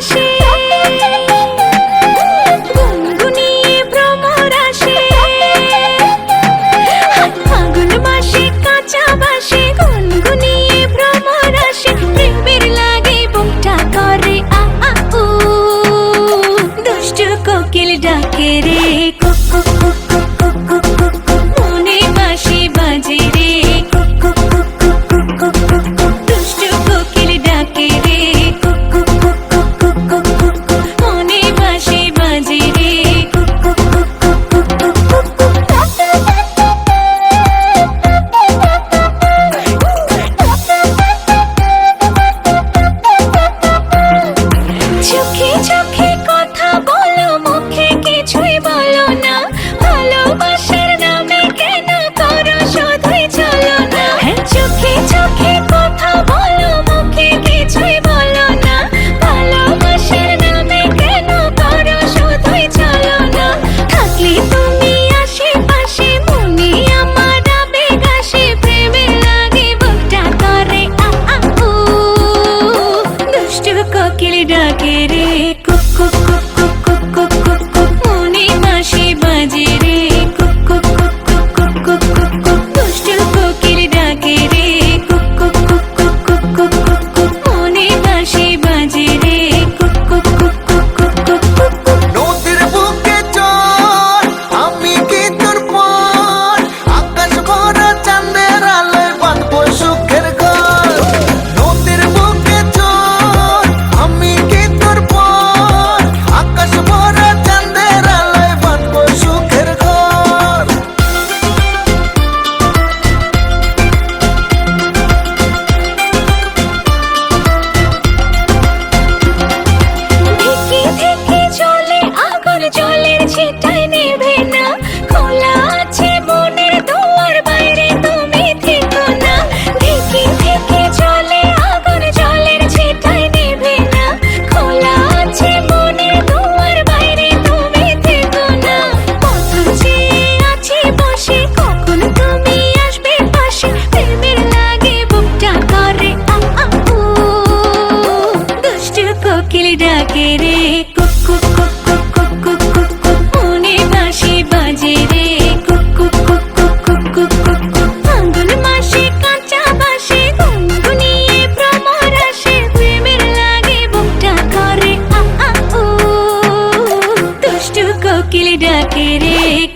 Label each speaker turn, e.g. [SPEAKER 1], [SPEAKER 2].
[SPEAKER 1] আসে। গুনগুনিয়ে ভ্রমর আসে। ফাগুন মাসে কাঁচা বাসে গুনগুনিয়ে ভ্রমর আসে। প্রেমের লাগে ডাকে রে কোক কই ডাকে রে কুক কুক কুক কুক কুক কুক কুক কুক মনে বাঁশি বাজে রে কুক কুক কুক কুক কুক কুক কুক কুক আঙ্গুল মাসে কাঁচা বাসে ডাকে রে